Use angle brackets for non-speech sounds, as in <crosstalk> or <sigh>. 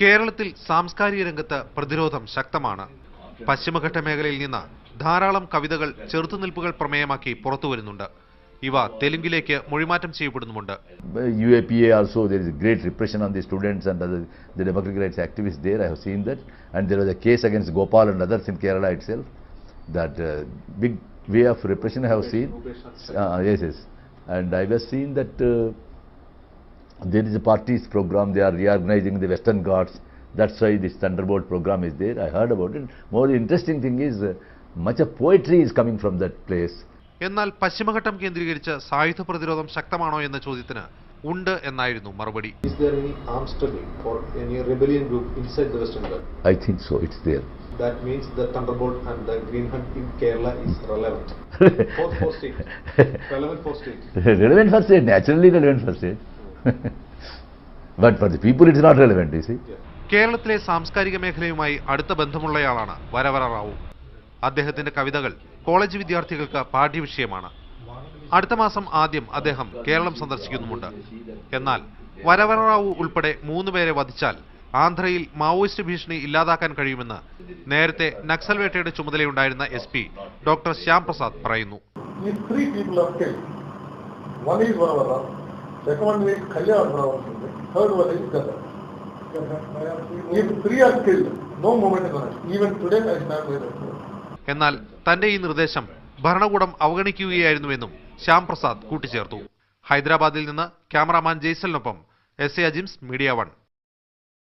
കേരളത്തിൽ സാംസ്കാരിക രംഗത്ത് പ്രതിരോധം ശക്തമാണ് പശ്ചിമഘട്ട മേഖലയിൽ നിന്ന് ധാരാളം കവിതകൾ ചെറുത്തുനിൽപ്പുകൾ പ്രമേയമാക്കി പുറത്തു വരുന്നുണ്ട് ഇവ തെലുങ്കിലേക്ക് മൊഴിമാറ്റം ചെയ്യപ്പെടുന്നുമുണ്ട് UAPA also there is great repression on the students and other, the democratic rights activists there. I have seen that, and there was a case against Gopal and others in Kerala itself. That uh, big way of repression I have seen. Uh, yes, yes, and I was seen that uh, there is a party's program. They are reorganizing the Western Ghats. That's why this Thunderbolt program is there. I heard about it. More interesting thing is uh, much of poetry is coming from that place. എന്നാൽ പശ്ചിമഘട്ടം കേന്ദ്രീകരിച്ച് സായുധ പ്രതിരോധം ശക്തമാണോ എന്ന ചോദ്യത്തിന് ഉണ്ട് എന്നായിരുന്നു മറുപടി Is there any armed struggle or any rebellion group inside the Western Ghats? I think so. It's there. That means the Thunderbolt and the Green Hunt in Kerala is relevant. For, for state. Relevant for state. relevant for state, naturally relevant for state. <laughs> but for the people it's not relevant, you see. കേരളത്തിലെ സാംസ്കാരിക മേഖലയുമായി അടുത്ത ബന്ധമുള്ളയാളാണ് വരവര റാവു. അദ്ദേഹത്തിന്റെ കവിതകൾ college വിദ്യാർത്ഥികൾക്ക് പാഠ്യവിഷയമാണ്. അടുത്ത മാസം ആദ്യം അദ്ദേഹം കേരളം സന്ദർശിക്കുന്നുമുണ്ട്. എന്നാൽ വരവര റാവു ഉൾപ്പെടെ മൂന്ന് പേരെ വധിച്ചാൽ ആന്ധ്രയിൽ മാവോയിസ്റ്റ് ഭീഷണി ഇല്ലാതാക്കാൻ കഴിയുമെന്ന് നേരത്തെ നക്സൽ വേട്ടയുടെ ചുമതലയുണ്ടായിരുന്ന S P doctor Shyam Prasad പറയുന്നു. Second one is Kalyanapura, third one is Gada. If three are killed, no moment is on Even today I stand with it. എന്നാൽ തന്റെ ഈ നിർദ്ദേശം ഭരണകൂടം അവഗണിക്കുകയായിരുന്നുവെന്നും ശ്യാം പ്രസാദ് കൂട്ടിച്ചേർത്തു ഹൈദരാബാദിൽ നിന്ന് cameraman ജെയ്സലിനൊപ്പം S A Ajims media one